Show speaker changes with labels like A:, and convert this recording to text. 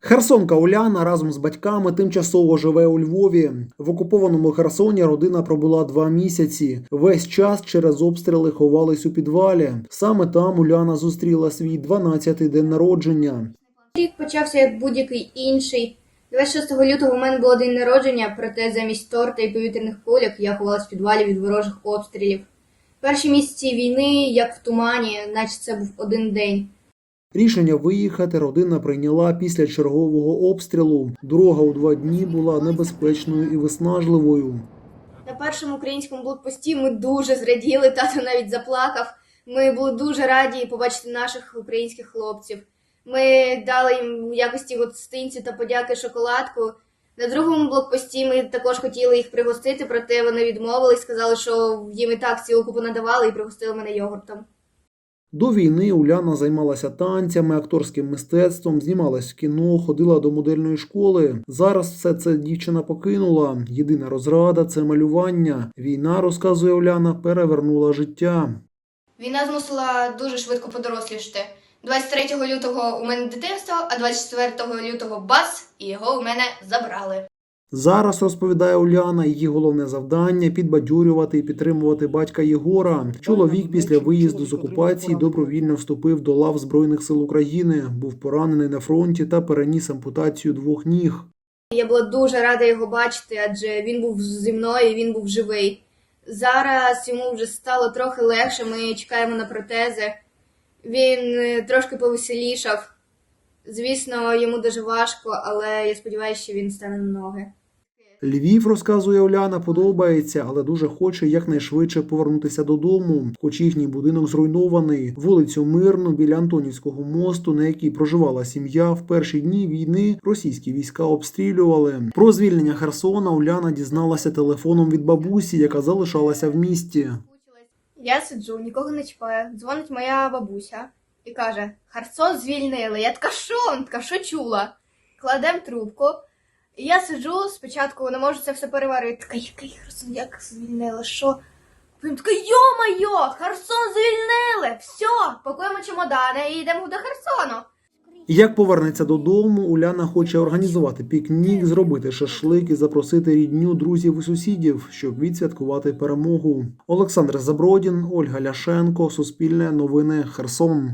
A: Херсонка Уляна разом з батьками тимчасово живе у Львові. В окупованому Херсоні родина пробула два місяці. Весь час через обстріли ховались у підвалі. Саме там Уляна зустріла свій 12-й день народження.
B: Рік почався як будь-який інший. 26 лютого у мене було день народження, проте замість торта і повітряних кульок я ховалась в підвалі від ворожих обстрілів. Перші місяці війни, як в тумані, наче це був один день.
A: Рішення виїхати родина прийняла після чергового обстрілу. Дорога у два дні була небезпечною і виснажливою.
B: На першому українському блокпості ми дуже зраділи, тато навіть заплакав. Ми були дуже раді побачити наших українських хлопців. Ми дали їм у якості гостинцю та подяки шоколадку. На другому блокпості ми також хотіли їх пригостити, проте вони відмовились, сказали, що їм і так цілку понадавали і пригостили мене йогуртом.
A: До війни Уляна займалася танцями, акторським мистецтвом, знімалась в кіно, ходила до модельної школи. Зараз все це дівчина покинула. Єдина розрада це малювання. Війна, розказує Уляна, перевернула життя.
B: Війна змусила дуже швидко подорослішати. 23 лютого у мене дитинство, а 24 лютого бас, і його у мене забрали.
A: Зараз розповідає Уляна, її головне завдання підбадьорювати і підтримувати батька Єгора. Чоловік після виїзду з окупації добровільно вступив до лав Збройних сил України, був поранений на фронті та переніс ампутацію двох ніг.
B: Я була дуже рада його бачити, адже він був зі мною, і він був живий. Зараз йому вже стало трохи легше. Ми чекаємо на протези. Він е, трошки повеселішав. Звісно, йому дуже важко, але я сподіваюся, що він стане на ноги.
A: Львів, розказує Оляна, подобається, але дуже хоче якнайшвидше повернутися додому, хоч їхній будинок зруйнований. Вулицю Мирну біля Антонівського мосту, на якій проживала сім'я, в перші дні війни російські війська обстрілювали. Про звільнення Херсона Уляна дізналася телефоном від бабусі, яка залишалася в місті.
B: Я сиджу, нікого не чіпаю. Дзвонить моя бабуся і каже: Херсон звільнили. Я така що? Вона така що чула. Кладем трубку. І я сиджу спочатку, не можу це все переварити. Така, який Херсон, як звільнили? Що? Потім така, йо-майо, Херсон звільнили! Все, пакуємо чемодани і йдемо до Херсону.
A: Як повернеться додому, Уляна хоче організувати пікнік, зробити шашлик і запросити рідню, друзів і сусідів, щоб відсвяткувати перемогу. Олександр Забродін, Ольга Ляшенко, Суспільне новини, Херсон.